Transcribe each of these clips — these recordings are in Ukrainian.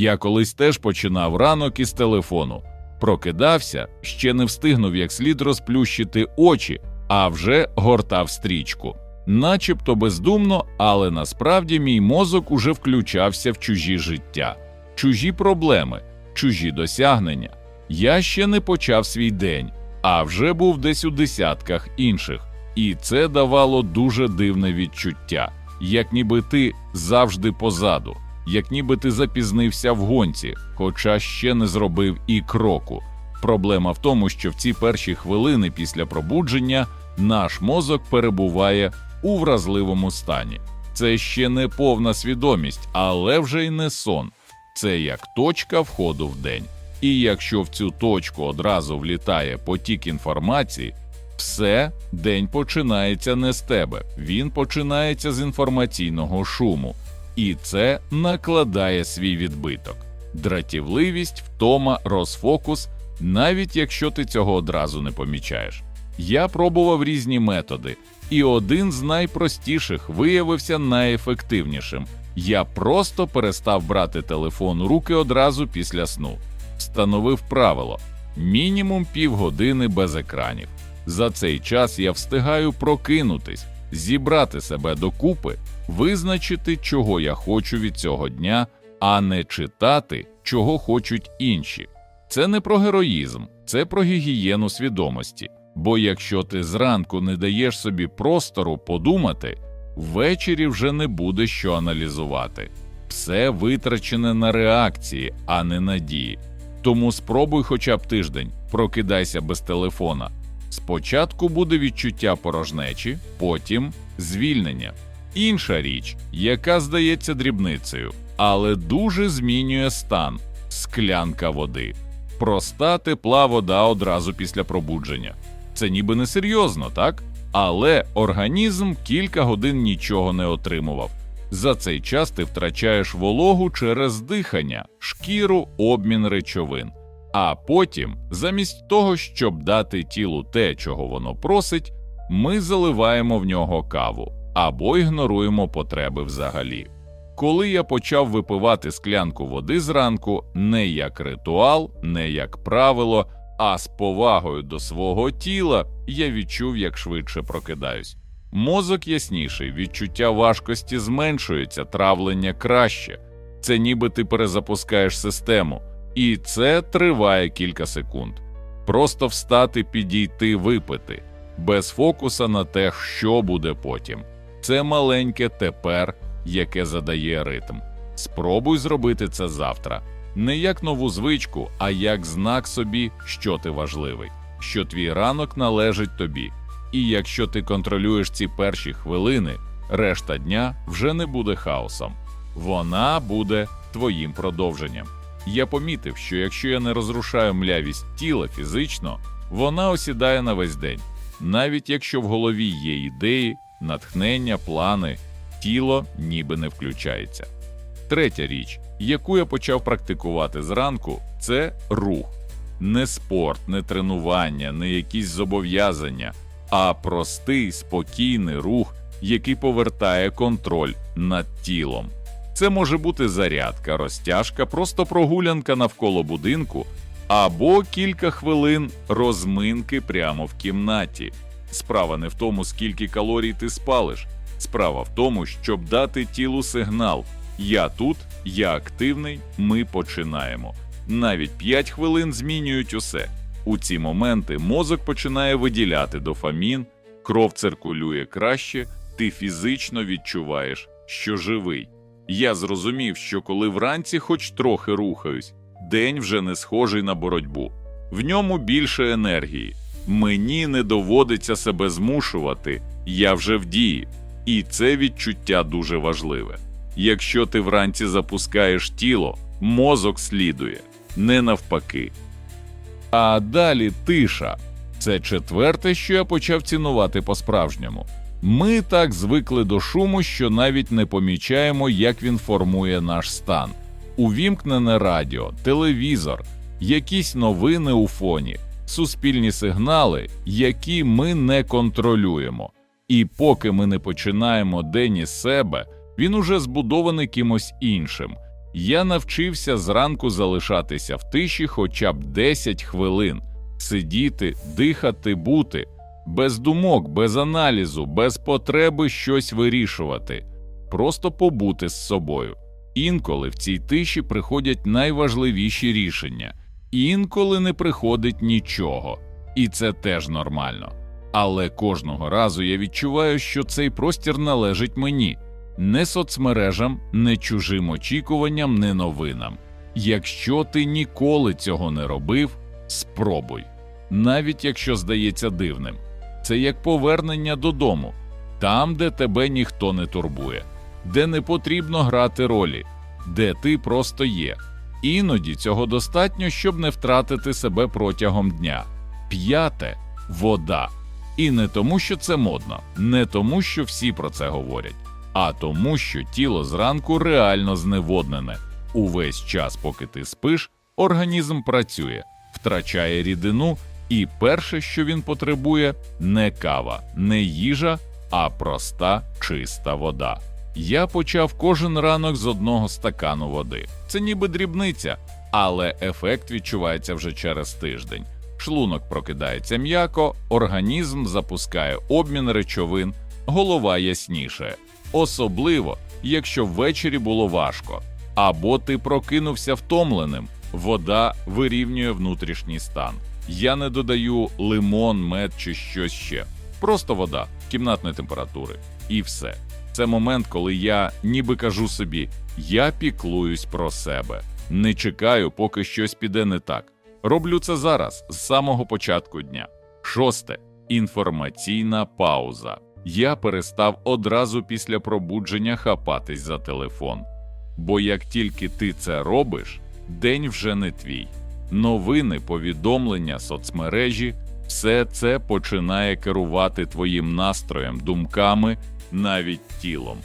Я колись теж починав ранок із телефону. Прокидався, ще не встигнув як слід розплющити очі, а вже гортав стрічку. Начебто бездумно, але насправді мій мозок уже включався в чужі життя, чужі проблеми, чужі досягнення. Я ще не почав свій день, а вже був десь у десятках інших, і це давало дуже дивне відчуття, як ніби ти завжди позаду, як ніби ти запізнився в гонці, хоча ще не зробив і кроку. Проблема в тому, що в ці перші хвилини після пробудження наш мозок перебуває у вразливому стані. Це ще не повна свідомість, але вже й не сон. Це як точка входу в день. І якщо в цю точку одразу влітає потік інформації, все день починається не з тебе, він починається з інформаційного шуму, і це накладає свій відбиток. Дратівливість, втома, розфокус, навіть якщо ти цього одразу не помічаєш. Я пробував різні методи, і один з найпростіших виявився найефективнішим. Я просто перестав брати телефон у руки одразу після сну. Встановив правило мінімум півгодини без екранів. За цей час я встигаю прокинутись, зібрати себе докупи, визначити, чого я хочу від цього дня, а не читати, чого хочуть інші. Це не про героїзм, це про гігієну свідомості. Бо якщо ти зранку не даєш собі простору подумати, ввечері вже не буде що аналізувати. Все витрачене на реакції, а не на дії. Тому спробуй хоча б тиждень, прокидайся без телефона. Спочатку буде відчуття порожнечі, потім звільнення. Інша річ, яка здається дрібницею, але дуже змінює стан склянка води. Проста тепла вода одразу після пробудження. Це ніби не серйозно, так? Але організм кілька годин нічого не отримував. За цей час ти втрачаєш вологу через дихання, шкіру, обмін речовин. А потім, замість того, щоб дати тілу те, чого воно просить, ми заливаємо в нього каву або ігноруємо потреби взагалі. Коли я почав випивати склянку води зранку, не як ритуал, не як правило, а з повагою до свого тіла, я відчув, як швидше прокидаюсь. Мозок ясніший, відчуття важкості зменшується, травлення краще. Це ніби ти перезапускаєш систему, і це триває кілька секунд. Просто встати, підійти, випити, без фокуса на те, що буде потім. Це маленьке тепер, яке задає ритм. Спробуй зробити це завтра. Не як нову звичку, а як знак собі, що ти важливий, що твій ранок належить тобі. І якщо ти контролюєш ці перші хвилини, решта дня вже не буде хаосом, вона буде твоїм продовженням. Я помітив, що якщо я не розрушаю млявість тіла фізично, вона осідає на весь день, навіть якщо в голові є ідеї, натхнення, плани, тіло ніби не включається. Третя річ, яку я почав практикувати зранку, це рух. Не спорт, не тренування, не якісь зобов'язання, а простий спокійний рух, який повертає контроль над тілом. Це може бути зарядка, розтяжка, просто прогулянка навколо будинку або кілька хвилин розминки прямо в кімнаті. Справа не в тому, скільки калорій ти спалиш. Справа в тому, щоб дати тілу сигнал: я тут, я активний, ми починаємо. Навіть 5 хвилин змінюють усе. У ці моменти мозок починає виділяти дофамін, кров циркулює краще, ти фізично відчуваєш, що живий. Я зрозумів, що коли вранці хоч трохи рухаюсь, день вже не схожий на боротьбу, в ньому більше енергії. Мені не доводиться себе змушувати, я вже в дії, і це відчуття дуже важливе. Якщо ти вранці запускаєш тіло, мозок слідує, не навпаки. А далі тиша. Це четверте, що я почав цінувати по-справжньому. Ми так звикли до шуму, що навіть не помічаємо, як він формує наш стан. Увімкнене радіо, телевізор, якісь новини у фоні, суспільні сигнали, які ми не контролюємо. І поки ми не починаємо день із себе, він уже збудований кимось іншим. Я навчився зранку залишатися в тиші хоча б 10 хвилин, сидіти, дихати, бути, без думок, без аналізу, без потреби щось вирішувати, просто побути з собою. Інколи в цій тиші приходять найважливіші рішення, інколи не приходить нічого, і це теж нормально. Але кожного разу я відчуваю, що цей простір належить мені, не соцмережам, не чужим очікуванням, не новинам. Якщо ти ніколи цього не робив, спробуй, навіть якщо здається дивним. Це як повернення додому, там, де тебе ніхто не турбує, де не потрібно грати ролі, де ти просто є. Іноді цього достатньо, щоб не втратити себе протягом дня. П'яте вода. І не тому, що це модно, не тому, що всі про це говорять, а тому, що тіло зранку реально зневоднене. Увесь час, поки ти спиш, організм працює, втрачає рідину, і перше, що він потребує, не кава, не їжа, а проста чиста вода. Я почав кожен ранок з одного стакану води. Це ніби дрібниця, але ефект відчувається вже через тиждень. Шлунок прокидається м'яко, організм запускає обмін речовин, голова ясніше. Особливо, якщо ввечері було важко, або ти прокинувся втомленим, вода вирівнює внутрішній стан. Я не додаю лимон, мед чи щось ще. Просто вода кімнатної температури. І все. Це момент, коли я ніби кажу собі: я піклуюсь про себе, не чекаю, поки щось піде не так. Роблю це зараз, з самого початку дня. Шосте інформаційна пауза. Я перестав одразу після пробудження хапатись за телефон. Бо як тільки ти це робиш, день вже не твій. Новини, повідомлення, соцмережі все це починає керувати твоїм настроєм, думками, навіть тілом.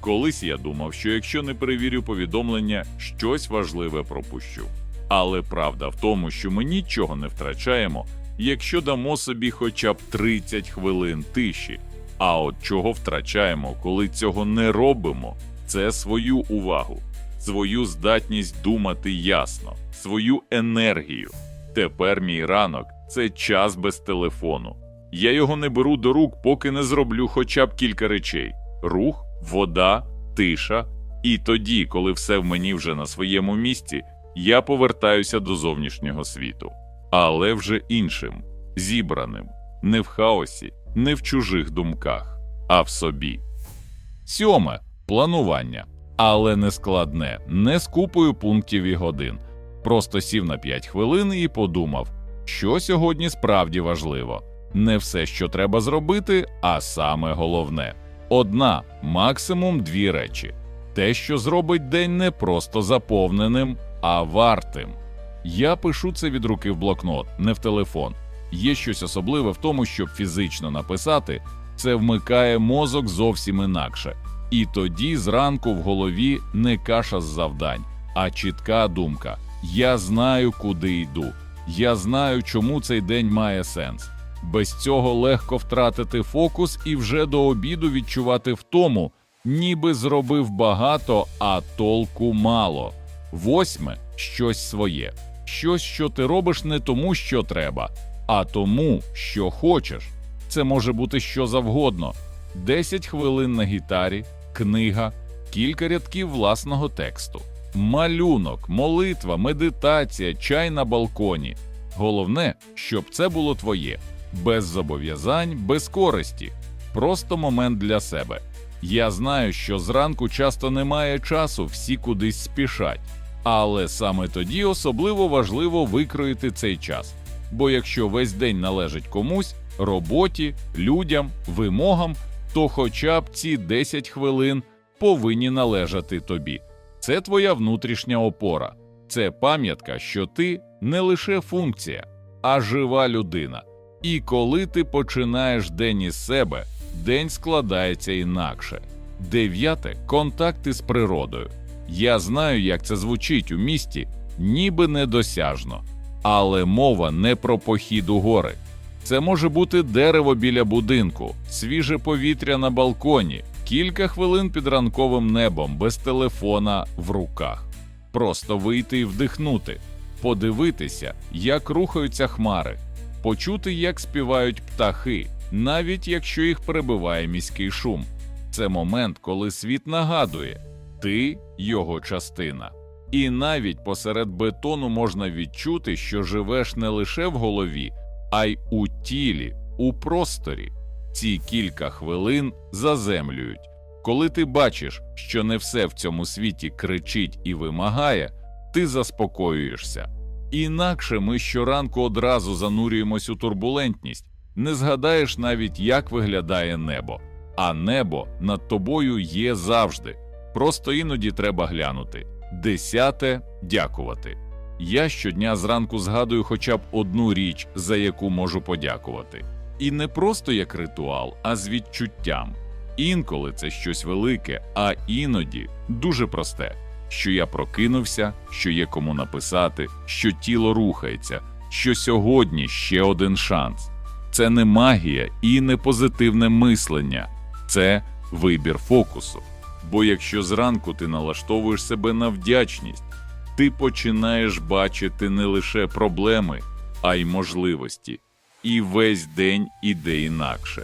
Колись я думав, що якщо не перевірю повідомлення, щось важливе пропущу. Але правда в тому, що ми нічого не втрачаємо, якщо дамо собі хоча б 30 хвилин тиші. А от чого втрачаємо, коли цього не робимо, це свою увагу, свою здатність думати ясно, свою енергію. Тепер мій ранок це час без телефону. Я його не беру до рук, поки не зроблю хоча б кілька речей: рух, вода, тиша. І тоді, коли все в мені вже на своєму місці, я повертаюся до зовнішнього світу, але вже іншим, зібраним, не в хаосі, не в чужих думках, а в собі. Сьоме планування, але не складне, не з купою пунктів і годин. Просто сів на 5 хвилин і подумав, що сьогодні справді важливо. Не все, що треба зробити, а саме головне одна, максимум дві речі. Те, що зробить день не просто заповненим, а вартим. Я пишу це від руки в блокнот, не в телефон. Є щось особливе в тому, щоб фізично написати, це вмикає мозок зовсім інакше. І тоді зранку в голові не каша з завдань, а чітка думка: я знаю, куди йду, я знаю, чому цей день має сенс. Без цього легко втратити фокус і вже до обіду відчувати втому, ніби зробив багато, а толку мало. Восьме щось своє, щось, що ти робиш не тому, що треба, а тому, що хочеш. Це може бути що завгодно: 10 хвилин на гітарі, книга, кілька рядків власного тексту, малюнок, молитва, медитація, чай на балконі. Головне, щоб це було твоє, без зобов'язань, без користі, просто момент для себе. Я знаю, що зранку часто немає часу, всі кудись спішать, але саме тоді особливо важливо викроїти цей час. Бо якщо весь день належить комусь, роботі, людям, вимогам, то хоча б ці 10 хвилин повинні належати тобі. Це твоя внутрішня опора, це пам'ятка, що ти не лише функція, а жива людина. І коли ти починаєш день із себе, день складається інакше. Дев'яте контакти з природою. Я знаю, як це звучить у місті, ніби недосяжно. Але мова не про похід у гори. Це може бути дерево біля будинку, свіже повітря на балконі, кілька хвилин під ранковим небом без телефона в руках. Просто вийти і вдихнути, подивитися, як рухаються хмари, почути, як співають птахи, навіть якщо їх перебиває міський шум. Це момент, коли світ нагадує ти його частина. І навіть посеред бетону можна відчути, що живеш не лише в голові, а й у тілі, у просторі. Ці кілька хвилин заземлюють. Коли ти бачиш, що не все в цьому світі кричить і вимагає, ти заспокоюєшся. Інакше ми щоранку одразу занурюємось у турбулентність, не згадаєш навіть, як виглядає небо. А небо над тобою є завжди. Просто іноді треба глянути. Десяте дякувати. Я щодня зранку згадую хоча б одну річ, за яку можу подякувати. І не просто як ритуал, а з відчуттям. Інколи це щось велике, а іноді дуже просте, що я прокинувся, що є кому написати, що тіло рухається, що сьогодні ще один шанс. Це не магія і не позитивне мислення, це вибір фокусу. Бо якщо зранку ти налаштовуєш себе на вдячність, ти починаєш бачити не лише проблеми, а й можливості, і весь день іде інакше.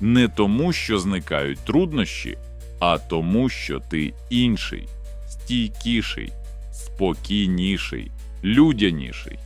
Не тому, що зникають труднощі, а тому, що ти інший, стійкіший, спокійніший, людяніший.